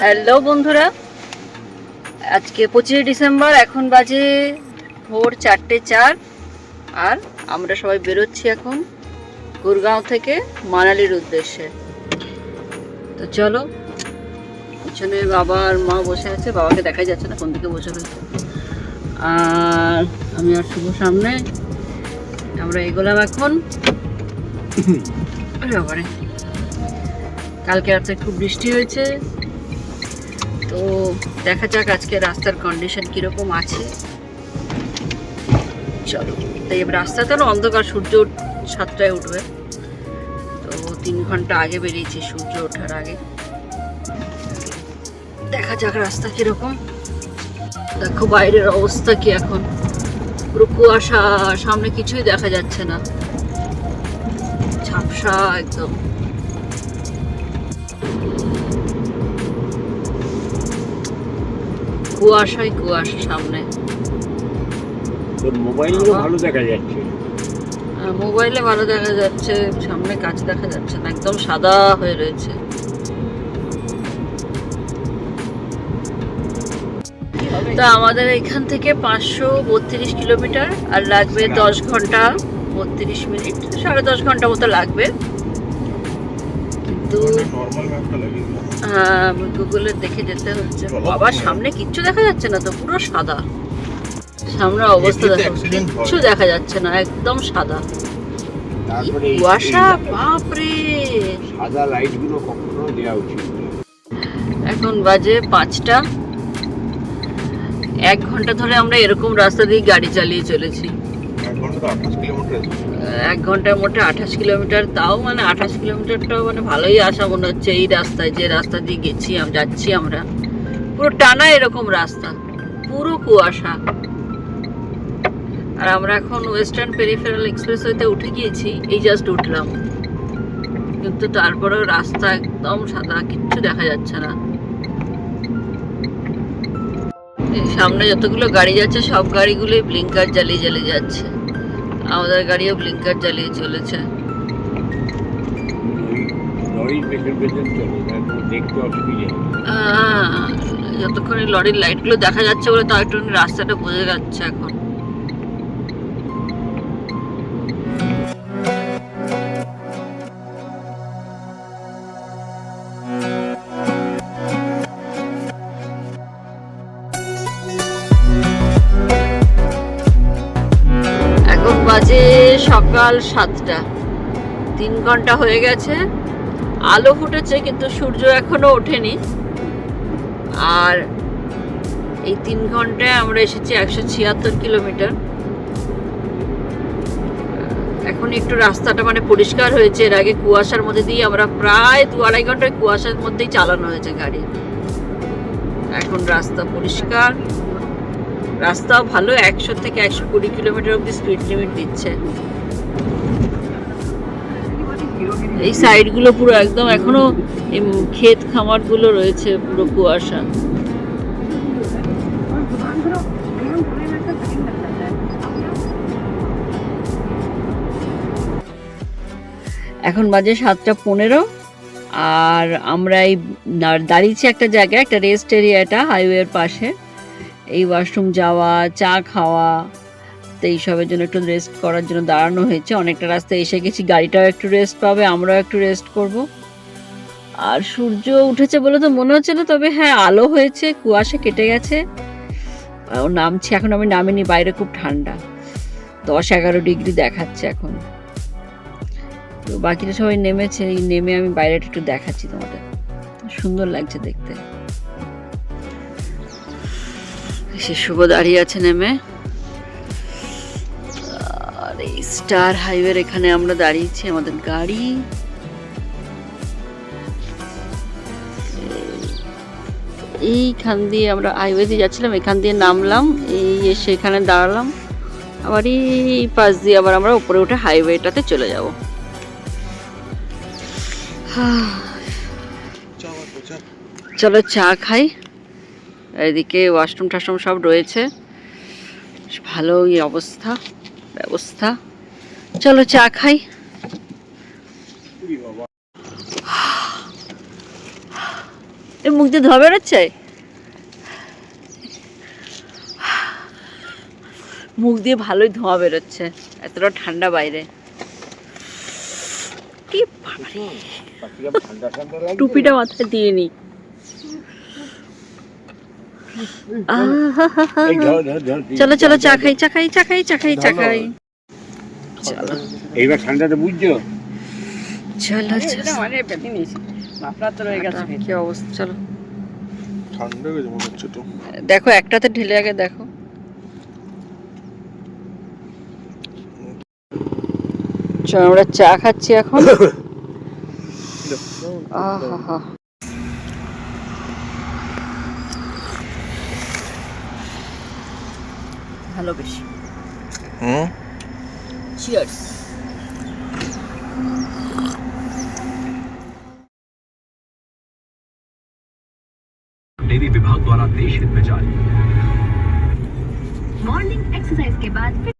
Hello বন্ধুরা আজকে পঁচিশে ডিসেম্বর এখন বাজে ভোর চারটে চার আর আমরা সবাই বেরোচ্ছি এখন গুরগাঁও থেকে মানালির উদ্দেশ্যে। তো চলো পিছনে বাবা আর মা বসে আছে বাবাকে দেখাই যাচ্ছে না কোন দিকে বসে রয়েছে। আর আমি আর শুভ সামনে আমরা এগোলাম এখন। কালকে রাতে খুব বৃষ্টি হয়েছে। তো দেখা যাক আজকে রাস্তার কন্ডিশন কীরকম আছে। চলো, তাই রাস্তা তো অন্ধকার, সূর্য সাতটায় উঠবে। তো তিন ঘণ্টা আগে বেরিয়েছি সূর্য ওঠার আগে। দেখা যাক রাস্তা কীরকম। দেখো বাইরের অবস্থা কি এখন। পুরো কুয়াশা, সামনে কিছুই দেখা যাচ্ছে না। ঝাপসা একদম। কুয়াশাই কুয়াশা সামনে। তোর মোবাইলও ভালো দেখা যাচ্ছে। মোবাইলে ভালো দেখা যাচ্ছে সামনে কাছে দেখা যাচ্ছে না একদম সাদা হয়ে রয়েছে। তা আমাদের এখান থেকে পাঁচশো বত্রিশ কিলোমিটার আর লাগবে দশ ঘণ্টা বত্রিশ মিনিট সাড়ে দশ ঘণ্টা মতো লাগবে। কিন্তু দিলাম। হ্যাঁ গুগলে দেখে যেতে হচ্ছে। বাবার সামনে কিচ্ছু দেখা যাচ্ছে না তো পুরো সাদা। সামনে অবস্থা দেখো কিচ্ছু দেখা যাচ্ছে না একদম সাদা। তারপরে কুয়াশা বাপরে! সাদা লাইটগুলো কখনো দেওয়া উচিত এখন বাজে পাঁচটা। এক ঘণ্টা ধরে আমরা এরকম রাস্তা দিয়ে গাড়ি চালিয়ে চলেছি। এক ঘণ্টার মধ্যে আঠাশ কিলোমিটার, তাও মানে আঠাশ কিলোমিটারটাও মানে ভালোই আসা মনে হচ্ছে এই রাস্তায়, যে রাস্তা দিয়ে গেছি যাচ্ছি আমরা। পুরো টানা এরকম রাস্তা, পুরো কুয়াশা। আর আমরা এখন ওয়েস্টার্ন পেরিফেরাল এক্সপ্রেস হইতে উঠে গিয়েছি, এই জাস্ট উঠলাম। কিন্তু তারপরেও রাস্তা একদম সাদা, কিচ্ছু দেখা যাচ্ছে না। সামনে যতগুলো গাড়ি যাচ্ছে, সব গাড়িগুলোই ব্লিঙ্কার জ্বালিয়ে জ্বালিয়ে যাচ্ছে। আমাদের গাড়িও ব্লিঙ্কার চালিয়ে চলেছে। যতক্ষণ লরির লাইটগুলো দেখা যাচ্ছে বলে তার একটু রাস্তাটা বোঝা যাচ্ছে এখন। সকাল সাতটা। তিন ঘণ্টা হয়ে গেছে। আলো ফুটেছে, কিন্তু সূর্য এখনও ওঠেনি। আর এই তিন ঘন্টায় আমরা এসেছি একশো ছিয়াত্তর কিলোমিটার। এখন একটু রাস্তাটা মানে পরিষ্কার হয়েছে। এর আগে কুয়াশার মধ্যে দিয়ে আমরা প্রায় দু আড়াই ঘন্টায় কুয়াশার মধ্যেই চালানো হয়েছে গাড়ি। এখন রাস্তা পরিষ্কার। রাস্তাও ভালো, একশো থেকে একশো কুড়ি কিলোমিটার অব্দি স্পিড লিমিট দিচ্ছে। এই সাইডগুলো পুরো একদম এখনও ক্ষেত খামারগুলো রয়েছে পুরো কুয়াশা। এখন বাজে সাতটা পনেরো, আর আমরা এই দাঁড়িয়েছি একটা জায়গায়, একটা রেস্ট এরিয়া এটা হাইওয়ের পাশে। এই ওয়াশরুম যাওয়া, চা খাওয়া তো এইসবের জন্য একটু রেস্ট করার জন্য দাঁড়ানো হয়েছে। অনেকটা রাস্তা এসে গেছি, গাড়িটাও একটু রেস্ট পাবে, আমরাও একটু রেস্ট করব। আর সূর্য উঠেছে বলে তো মনে হচ্ছে না তবে হ্যাঁ আলো হয়েছে, কুয়াশা কেটে গেছে। নামছি, এখন আমি নামিনি, বাইরে খুব ঠান্ডা। দশ এগারো ডিগ্রি দেখাচ্ছে এখন। তো বাকিরা সবাই নেমেছে, এই নেমে আমি বাইরেটা একটু দেখাচ্ছি তোমাদের। সুন্দর লাগছে দেখতে। সে শুভ দাঁড়িয়ে আছে নেমে। স্টার হাইওয়ের এখানে আমরা দাঁড়িয়েছি, আমাদের গাড়ি। এইখান দিয়ে আমরা হাইওয়ে দিয়ে যাচ্ছিলাম, এখান দিয়ে নামলাম, এই এসে এখানে দাঁড়ালাম। আবার এই পাশ দিয়ে আবার আমরা উপরে উঠে হাইওয়েটাতে চলে যাব। চলো চা খাই। এদিকে ওয়াশরুম টাশরুম সব রয়েছে। ভালোই অবস্থা। ব্যবস্থা। চলো চা খাই। মুখ দিয়ে ধোয়া বেরোচ্ছে? মুখ দিয়ে ভালোই ধোঁয়া বেরোচ্ছে এতটা ঠান্ডা বাইরে। টুপিটা মাথায় দিয়ে নি। এই ধর ধর ধর চলো চলো চা খাই চা খাই চা খাই চা খাই চা খাই। চলো। এইবার ঠান্ডাটা বুঝছ? চলো চলো। মানে কি অবস্থা? চলো। ঠান্ডা গেছে মনে হচ্ছে তো। দেখো একটাতে ঢেলে আগে দেখো। চলো আমরা চা খাচ্ছি এখন। আহা ভালো বেশি হুম চিয়ার্স डेयरी विभाग द्वारा देश हित में जारी मॉर्निंग एक्सरसाइज के बाद फिर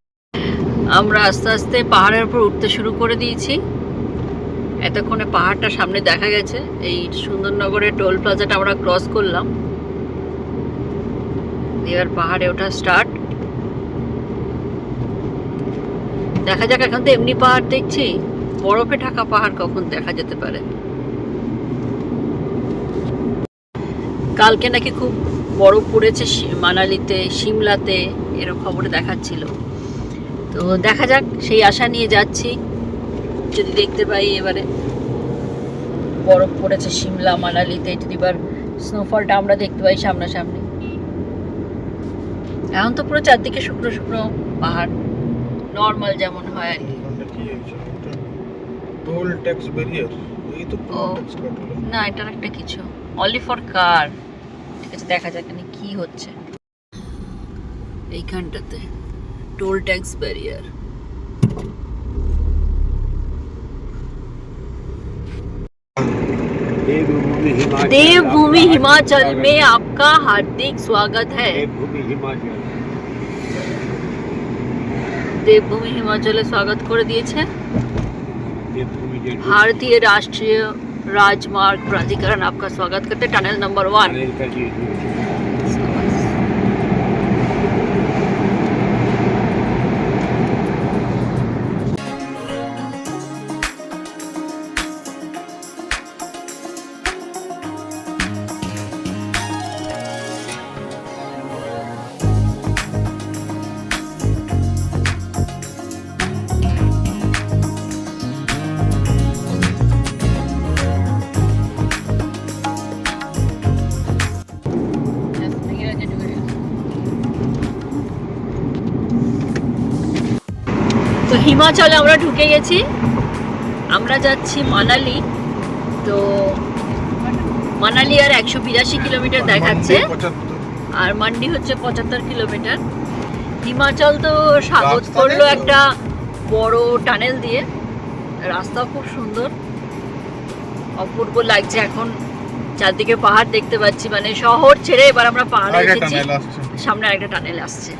আমরা আস্তে আস্তে পাহাড়ের উপর উঠতে শুরু করে দিয়েছি এতক্ষণে পাহাড়টা সামনে দেখা গেছে এই সুন্দরনগরের টোল প্লাজাটা আমরা ক্রস করলাম এবার পাহাড়ে ওঠা স্টার্ট দেখা যাক এখন তো এমনি পাহাড় দেখছি। বরফে ঢাকা পাহাড় কখন দেখা যেতে পারে? কালকে নাকি খুব বরফ পড়েছে মানালিতে, সিমলাতে এরকম খবরে দেখাচ্ছিল। তো দেখা যাক, সেই আশা নিয়ে যাচ্ছি। যদি দেখতে পাই এবারে। বরফ পড়েছে সিমলা, মানালিতে, যদি এবার স্নোফলটা আমরা দেখতে পাই সামনাসামনি। এখন তো পুরো চারদিকে শুকনো শুকনো পাহাড়। নর্মাল যেমন হয় আর কি ওখানটা কি হয়েছে ওটা টোল ট্যাক্স ব্যারিয়ার এই তো টোল ও। ট্যাক্স কাটলো না এটার একটা কিছু অনলি ফর কার ঠিক আছে দেখা যাক এখানে কি হচ্ছে এইখানটাতে টোল ট্যাক্স ব্যারিয়ার देवभूमि हिमाचल देवभूमि आपका हिमाचल हार्दिक में स्वागत आपका हार्दिक स्वागत है है। देवभूमि हिमाचल দেবভূমি হিমাচলে স্বাগত করে দিয়েছে देवभूमि जो भारतीय राष्ट्रीय राजमार्ग प्राधिकरण आपका स्वागत करते टनल नंबर वन হিমাচলে আমরা ঢুকে গেছি। আমরা যাচ্ছি মানালি। তো মানালি আর একশো বিরাশি কিলোমিটার দেখাচ্ছে। আর মান্ডি হচ্ছে পঁচাত্তর কিলোমিটার। হিমাচল তো স্বাগত করল একটা বড় টানেল দিয়ে। রাস্তা খুব সুন্দর। অপূর্ব লাগছে এখন। চারদিকে পাহাড় দেখতে পাচ্ছি। মানে শহর ছেড়ে এবার আমরা পাহাড়ে এসেছি। সামনে একটা টানেল আসছে।